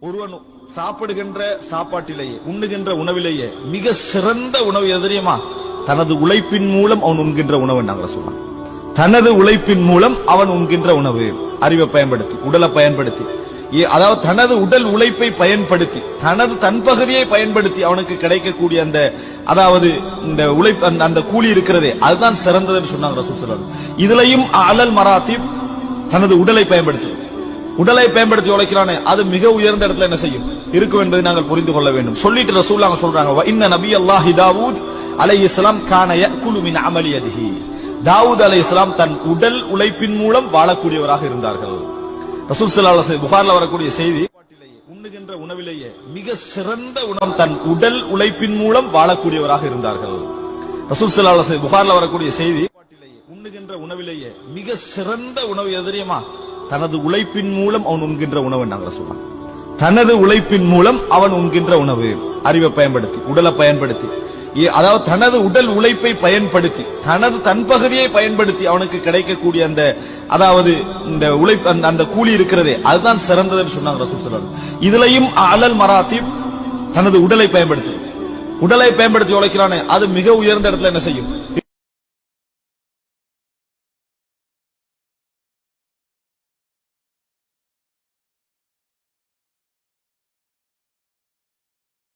ஒருவன் சாப்பிடுகின்ற சாப்பாட்டிலேயே உண்ணுகின்ற உணவிலேயே மிக சிறந்த உணவு எது தெரியுமா? தனது உழைப்பின் மூலம் அவன் உண்கின்ற உணவு நாங்கள் சொல்லலாம் தனது உழைப்பின் மூலம் அவன் உண்கின்ற உணவு. அறிவை பயன்படுத்தி உடலை பயன்படுத்தி. ஏ- அதாவது தனது உடல் உழைப்பை பயன்படுத்தி தனது தன் பகுதியை பயன்படுத்தி அவனுக்கு கிடைக்கக்கூடிய அந்த அதாவது இந்த உழைப்பு அந்த அந்த கூலி இருக்கிறதே அதுதான் சிறந்ததுன்னு சொன்னாங்க ரசூல் இதுலயும் அலல் மராத்தி தனது உடலை பயன்படுத்தி உடலை பயன்படுத்தி உழைக்கிறானே அது மிக உயர்ந்த இடத்துல என்ன செய்யும்? இருக்கும் என்பதை நாங்கள் புரிந்து கொள்ள வேண்டும். சொல்லிட்டு ரசூலுல்லாஹ் சொல்றாங்க இந்த நபி அல்லாஹி தாவூத் அலை கான யஅகுலு மின் அமலியதிஹி தாவூத் அலைஹிஸ்ஸலாம் தன் உடல் உழைப்பின் மூலம் வாழக்கூடியவராக இருந்தார்கள். ரசூல் ஸல்லல்லாஹு புகார்ல வரக்கூடிய செய்தி உண்ணுகின்ற உணவிலேயே மிக சிறந்த உணவு தன் உடல் உழைப்பின் மூலம் வாழக்கூடியவராக இருந்தார்கள். ரசூல் ஸல்லல்லாஹு புகார்ல வரக்கூடிய செய்தி உண்ணுகின்ற உணவிலேயே மிக சிறந்த உணவு எதிரியமா தனது உழைப்பின் மூலம் அவன் உண்கின்ற உணவு நாங்கள் சொல்லலாம். தனது உழைப்பின் மூலம் அவன் உண்கின்ற உணவு. அறிவை பயன்படுத்தி உடலை பயன்படுத்தி. அதாவது தனது உடல் உழைப்பை பயன்படுத்தி தனது தன் பகுதியை பயன்படுத்தி அவனுக்கு கிடைக்கக்கூடிய அந்த அதாவது இந்த உழைப்பு அந்த அந்த கூலி இருக்கிறதே அதுதான் சிறந்ததுன்னு சொன்னாங்க ரசூல் இதுலயும் அலல் மராத்தியும் தனது உடலை பயன்படுத்தி உடலை பயன்படுத்தி உழைக்கிறானே அது மிக உயர்ந்த இடத்துல என்ன செய்யும்?